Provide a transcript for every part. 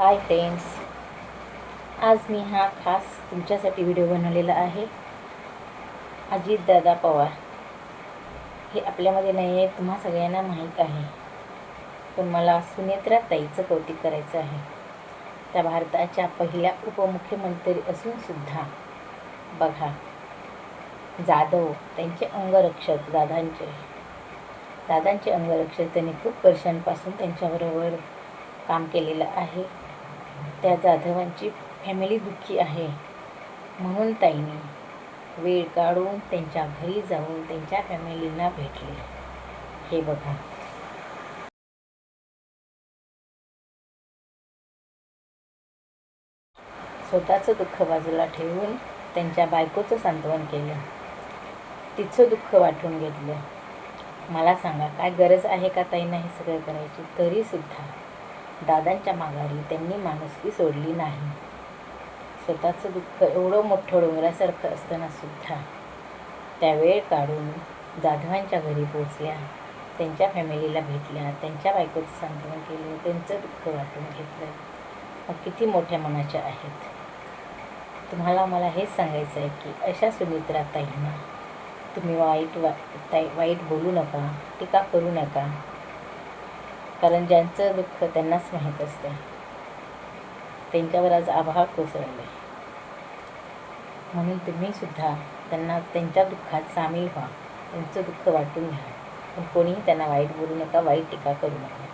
Hi friends आज मी हा खास तुमच्यासाठी व्हिडिओ बनवलेला आहे. अजितदादा पवार. हे आपल्यामध्ये नाही आहे तुम्हा सगळ्यांना माहीत आहे. पण मला सुनेत्रा ताईचं कौतुक करायचं आहे. त्या भारताच्या पहिल्या उपमुख्यमंत्री असूनसुद्धा बघा जाधव त्यांचे अंगरक्षक दादांचे. दादांचे अंगरक्षक त्यांनी खूप वर्षांपासून त्यांच्याबरोबर काम केलेलं आहे. त्या जाधवांची फॅमिली दुःखी आहे. म्हणून ताईने वेळ काढून त्यांच्या घरी जाऊन त्यांच्या फॅमिलींना भेटले. हे बघा. स्वतःचं दुःख बाजूला ठेवून त्यांच्या बायकोचं सांत्वन केलं. तिचं दुःख वाटून घेतलं. मला सांगा काय गरज आहे का ताईंना हे सगळं करायची? तरीसुद्धा. दादांच्या माघारी त्यांनी माणुसकी सोडली नाही. स्वतःचं दुःख एवढं मोठं डोंगरासारखं असताना सुद्धा त्या वेळ काढून जाधवांच्या घरी पोचल्या त्यांच्या फॅमिलीला भेटल्या. त्यांच्या बायकोचं सांत्वन केलं. त्यांचं दुःख वाटून घेतलं. मग किती मोठ्या मनाच्या आहेत? तुम्हाला मला हेच सांगायचं आहे की अशा सुमित्रा ताईंना तुम्ही वाईट वा ताई वाईट बोलू नका टीका करू नका. कारण ज्यांचं दुःख त्यांनाच माहीत असतं. त्यांच्यावर आज आभाळ कोसळले. म्हणून तुम्हीसुद्धा त्यांना त्यांच्या दुःखात सामील व्हा. त्यांचं दुःख वाटून घ्या. पण कोणीही त्यांना वाईट बोलू नका वाईट टीका करू नका.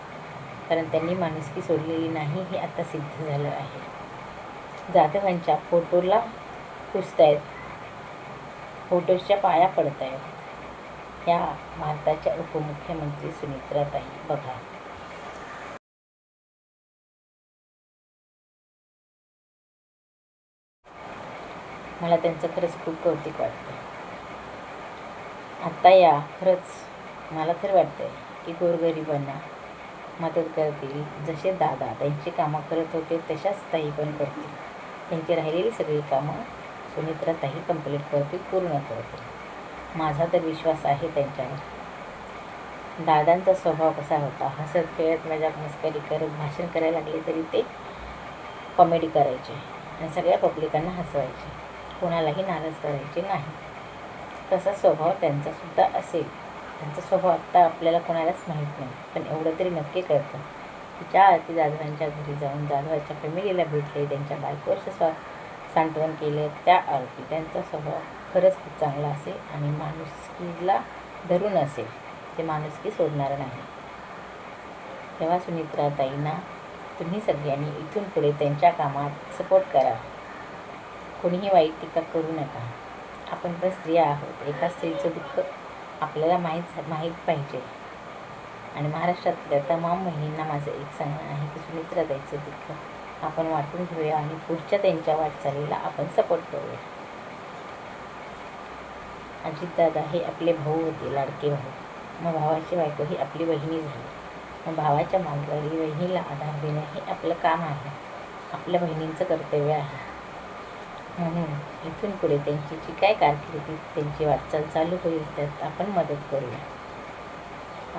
कारण त्यांनी माणुसकी सोडलेली नाही हे आता सिद्ध झालं आहे. जाधवांच्या फोटोला पुसतायत. फोटोच्या पाया पडत आहेत या भारताच्या उपमुख्यमंत्री सुमित्राताई बघा. मला त्यांचं खरंच खूप कौतिक वाटतं आत्ता या खरंच मला तर वाटतं की गोरगरिबांना मदत करतील. जसे दादा त्यांची कामं करत होते तशाच ताई पण करतील. त्यांची राहिलेली सगळी कामं सुमित्रा ताई कंप्लीट करतील पूर्ण करतील. माझा तर विश्वास आहे त्यांच्यावर. दादांचा स्वभाव कसा होता? हसत खेळत मजाक मस्करी करत भाषण करायला लागले तरी ते कॉमेडी करायचे आणि सगळ्या पब्लिकांना हसवायचे. कोणालाही नाराज करायचे नाही. तसा स्वभाव त्यांचासुद्धा असेल. त्यांचा स्वभाव आत्ता आपल्याला कोणालाच माहीत नाही. पण एवढं तरी नक्की कळतं. की ज्या आरती जाधवांच्या घरी जाऊन जाधवाच्या फॅमिलीला भेटले. त्यांच्या बायकोचं स्वा सांत्वन केलं. त्या आरती त्यांचा स्वभाव खरंच खूप चांगला असेल आणि माणुसकीला धरून असेल. ते माणुसकी सोडणार नाही. तेव्हा सुनित्रा ताईना तुम्ही सगळ्यांनी इथून पुढे त्यांच्या कामात सपोर्ट करा. कोणीही वाईट टीका करू नका. आपण पण स्त्रिया आहोत. एका स्त्रीचं दुःख आपल्याला माहीत माहीत पाहिजे. आणि महाराष्ट्रातल्या तमाम बहिणींना माझं एक सांगणं आहे की सुमित्रा द्यायचं दुःख आपण वाटून घेऊया आणि पुढच्या त्यांच्या वाटचालीला आपण सपोर्ट करूया. अजितदादा हे आपले भाऊ होते लाडके भाऊ. मग भावाची बायको ही आपली बहिणी झाली. मग भावाच्या माघारी बहिणीला आधार देणं हे आपलं काम आहे. आपल्या बहिणींचं कर्तव्य आहे. म्हणून इथून पुढे त्यांची जी काय कारकिर्दी त्यांची वाटचाल चालू होईल त्यात आपण मदत करूया.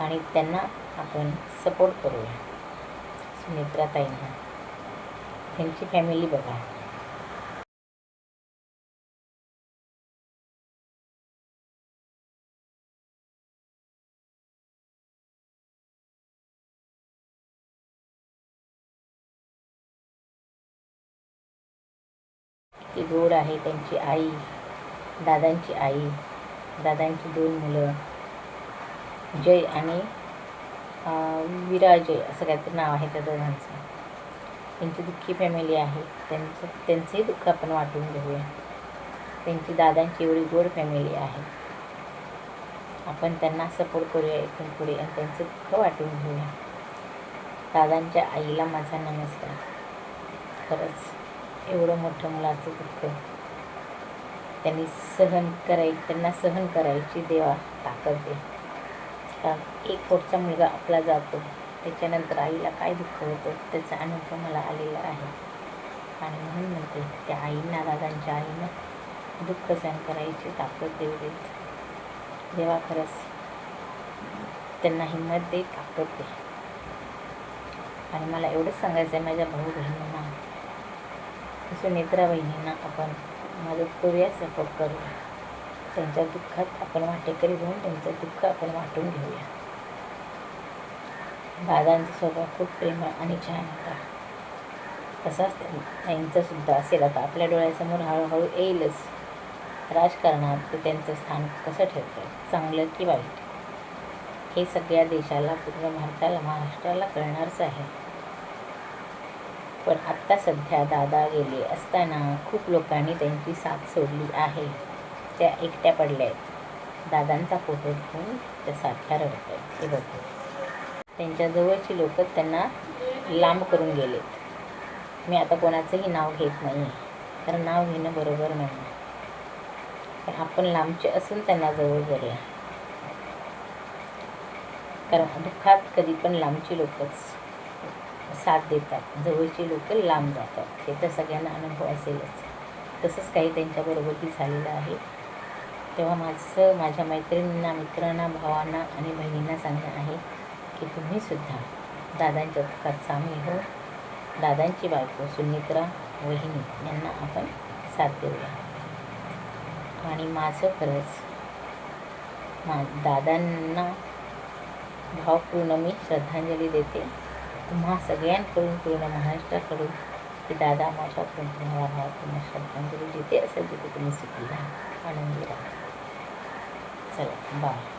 आणि त्यांना आपण सपोर्ट करूया. सुमित्राताईंना त्यांची फॅमिली बघा. ती गोड आहे त्यांची आई दादांची आई दादांची दोन मुलं जय आणि विराजय असं काहीतरी नाव आहे त्या दोघांचं. त्यांची दुःखी फॅमिली आहे. त्यांचं त्यांचंही दुःख आपण वाटून घेऊया. त्यांची दादांची एवढी गोड फॅमिली आहे. आपण त्यांना सपोर्ट करूया इथून पुढे आणि त्यांचं दुःख वाटून घेऊया. दादांच्या आईला माझा नमस्कार. खरंच एवढं मोठं मुलाचं दुःख त्यांनी सहन कराय त्यांना सहन करायची देवा ताकद दे. का एक पोटचा मुलगा आपला जातो. त्याच्यानंतर आईला काय दुःख होतं? त्याचा अनुभव मला आलेला आहे. आणि म्हणून म्हणते त्या आईंना दादांच्या आईनं दुःख सहन करायची ताकद देऊ देत देवा खरंच त्यांना हिंमत दे ताकद दे. आणि मला एवढंच सांगायचं आहे माझ्या भाऊ बहिणींना सुनित्रा बहिणींना आपण मदत करूया सपोर्ट करूया त्यांच्या दुःखात आपण वाटेकरी होऊन त्यांचं दुःख आपण वाटून घेऊया. दादांचा स्वभाव खूप प्रेमळ आणि छान होता. तसाच त्यांचं सुद्धा असेल. आता आपल्या डोळ्यासमोर हळूहळू येईलच. राजकारणात ते त्यांचं स्थान कसं ठेवतं? चांगलं की वाईट? हे सगळ्या देशाला पूर्ण भारताला महाराष्ट्राला कळणारच आहे. पण आत्ता सध्या दादा गेले असताना खूप लोकांनी त्यांची साथ सोडली आहे. त्या एकट्या पडल्या आहेत. दादांचा फोटो घेऊन त्या सारख्या रडत आहेत. हे बघू. त्यांच्या जवळची लोक त्यांना लांब करून गेलेत. मी आता कोणाचंही नाव घेत नाही. कारण नाव घेणं बरोबर नाही. आपण लांबचे असून त्यांना जवळ करूया कारण दुःखात कधी पण लांबची लोकच साथ देतात. जवळची लोक लांब जातात. हे तर सगळ्यांना अनुभव असेलच. तसंच काही त्यांच्याबरोबरही झालेलं आहे. तेव्हा माझं माझ्या मैत्रिणींना मित्रांना भावांना आणि बहिणींना सांगणं आहे की तुम्हीसुद्धा दादांच्या दुःखात सामील हो. दादांची बायको सुनित्रा वहिनी यांना आपण साथ देऊया आणि माझं खरंच मा दादांना भावपूर्ण मी श्रद्धांजली देते. तुम्हा सगळ्यांकडून पूर्ण महाराष्ट्राकडून की दादा माझ्या तुम्हाला भावपूर्ण श्रद्धांजली जिथे असेल तिथे तुम्ही सुखी राहा आनंदी राहा. चला बाय